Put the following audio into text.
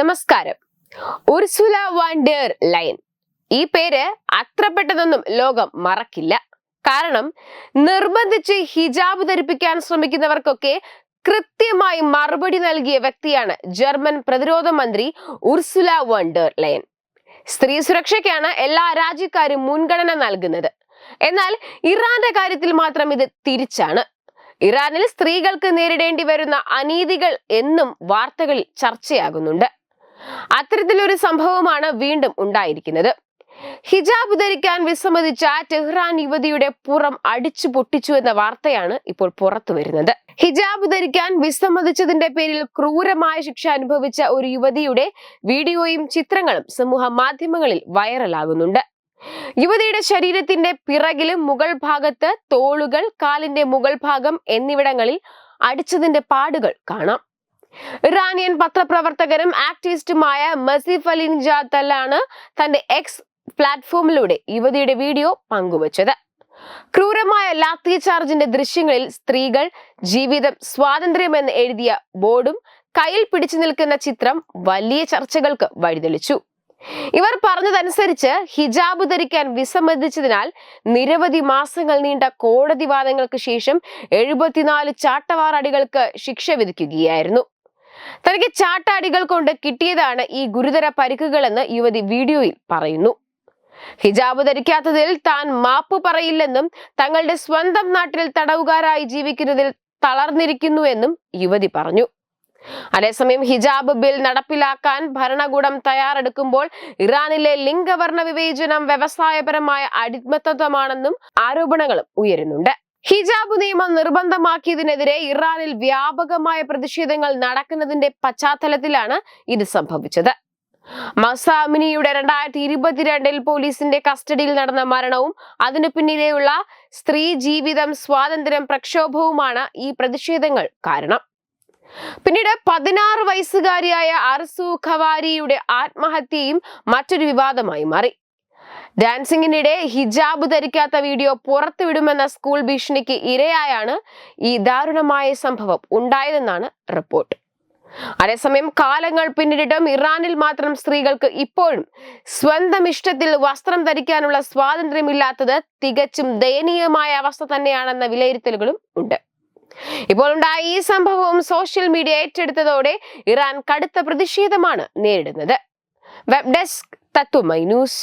നമസ്കാരം. Ursula von der Leyen. ഈ പേര് അത്ര പെട്ടെന്നൊന്നും ലോകം മറക്കില്ല. കാരണം നിർബന്ധിച്ച് ഹിജാബ് ധരിപ്പിക്കാൻ ശ്രമിക്കുന്നവർക്കൊക്കെ കൃത്യമായി മറുപടി നൽകിയ വ്യക്തിയാണ് ജർമ്മൻ പ്രതിരോധ മന്ത്രി ഉർസുല വണ്ടർ ലൈൻ. സ്ത്രീ സുരക്ഷയ്ക്കാണ് എല്ലാ രാജ്യക്കാരും മുൻഗണന നൽകുന്നത്. എന്നാൽ ഇറാന്റെ കാര്യത്തിൽ മാത്രം ഇത് തിരിച്ചാണ്. ഇറാനിൽ സ്ത്രീകൾക്ക് നേരിടേണ്ടി വരുന്ന അനീതികൾ എന്നും വാർത്തകളിൽ ചർച്ചയാകുന്നുണ്ട്. അത്തരത്തിലൊരു സംഭവമാണ് വീണ്ടും ഉണ്ടായിരിക്കുന്നത്. ഹിജാബ് ധരിക്കാൻ വിസമ്മതിച്ച ടെഹ്റാൻ യുവതിയുടെ പുറം അടിച്ചു പൊട്ടിച്ചു എന്ന വാർത്തയാണ് ഇപ്പോൾ പുറത്തു വരുന്നത്. ഹിജാബ് ധരിക്കാൻ വിസമ്മതിച്ചതിന്റെ പേരിൽ ക്രൂരമായ ശിക്ഷ അനുഭവിച്ച ഒരു യുവതിയുടെ വീഡിയോയും ചിത്രങ്ങളും സമൂഹ മാധ്യമങ്ങളിൽ വൈറലാകുന്നുണ്ട്. യുവതിയുടെ ശരീരത്തിന്റെ പിറകിലും മുകൾ ഭാഗത്ത് തോളുകൾ കാലിന്റെ മുകൾ ഭാഗം എന്നിവിടങ്ങളിൽ അടിച്ചതിന്റെ പാടുകൾ കാണാം. ഇറാനിയൻ പത്രപ്രവർത്തകനും ആക്ടിവിസ്റ്റുമായ മസീഫ് അലിൻ ജാത്തലാണ് തന്റെ എക്സ് പ്ലാറ്റ്ഫോമിലൂടെ യുവതിയുടെ വീഡിയോ പങ്കുവച്ചത്. ക്രൂരമായ ലാത്തി ചാർജിന്റെ ദൃശ്യങ്ങളിൽ സ്ത്രീകൾ ജീവിതം സ്വാതന്ത്ര്യം എന്ന് എഴുതിയ ബോർഡും കയ്യിൽ പിടിച്ചു നിൽക്കുന്ന ചിത്രം വലിയ ചർച്ചകൾക്ക് വഴിതെളിച്ചു. ഇവർ പറഞ്ഞതനുസരിച്ച് ഹിജാബ് ധരിക്കാൻ വിസമ്മതിച്ചതിനാൽ നിരവധി മാസങ്ങൾ നീണ്ട കോടതി വാദങ്ങൾക്ക് ശേഷം എഴുപത്തിനാല് ചാട്ടവാറടികൾക്ക് ശിക്ഷ വിധിക്കുകയായിരുന്നു. തനിക്ക് ചാട്ടാടികൾ കൊണ്ട് കിട്ടിയതാണ് ഈ ഗുരുതര പരിക്കുകളെന്ന് യുവതി വീഡിയോയിൽ പറയുന്നു. ഹിജാബ് ധരിക്കാത്തതിൽ താൻ മാപ്പ് പറയില്ലെന്നും തങ്ങളുടെ സ്വന്തം നാട്ടിൽ തടവുകാരായി ജീവിക്കുന്നതിൽ തളർന്നിരിക്കുന്നുവെന്നും യുവതി പറഞ്ഞു. അതേസമയം ഹിജാബ് ബിൽ നടപ്പിലാക്കാൻ ഭരണകൂടം തയ്യാറെടുക്കുമ്പോൾ ഇറാനിലെ ലിംഗവർണ വിവേചനം വ്യവസായപരമായ അടിമത്തത്വമാണെന്നും ആരോപണങ്ങളും ഉയരുന്നുണ്ട്. ഹിജാബ് നിയമം നിർബന്ധമാക്കിയതിനെതിരെ ഇറാനിൽ വ്യാപകമായ പ്രതിഷേധങ്ങൾ നടക്കുന്നതിന്റെ പശ്ചാത്തലത്തിലാണ് ഇത് സംഭവിച്ചത്. മസാമിനിയുടെ രണ്ടായിരത്തി ഇരുപത്തിരണ്ടിൽ പോലീസിന്റെ കസ്റ്റഡിയിൽ നടന്ന മരണവും അതിനു പിന്നിലെയുള്ള സ്ത്രീ ജീവിതം സ്വാതന്ത്ര്യം പ്രക്ഷോഭവുമാണ് ഈ പ്രതിഷേധങ്ങൾ കാരണം. പിന്നീട് പതിനാറ് വയസ്സുകാരിയായ അർസു ഖവാരിയുടെ ആത്മഹത്യയും മറ്റൊരു വിവാദമായി മാറി. ഡാൻസിങ്ങിനിടെ ഹിജാബ് ധരിക്കാത്ത വീഡിയോ പുറത്തുവിടുമെന്ന സ്കൂൾ ഭീഷണിക്ക് ഇരയായാണ് ഈ ദാരുണമായ സംഭവം ഉണ്ടായതെന്നാണ് റിപ്പോർട്ട്. അതേസമയം കാലങ്ങൾ പിന്നിട്ടിട്ടും ഇറാനിൽ മാത്രം സ്ത്രീകൾക്ക് ഇപ്പോഴും സ്വന്തം ഇഷ്ടത്തിൽ വസ്ത്രം ധരിക്കാനുള്ള സ്വാതന്ത്ര്യമില്ലാത്തത് തികച്ചും ദയനീയമായ അവസ്ഥ തന്നെയാണെന്ന വിലയിരുത്തലുകളും ഉണ്ട്. ഇപ്പോൾ ഉണ്ടായ ഈ സംഭവവും സോഷ്യൽ മീഡിയ ഏറ്റെടുത്തതോടെ ഇറാൻ കടുത്ത പ്രതിഷേധമാണ് നേരിടുന്നത്. Web desk Tatwamayi news.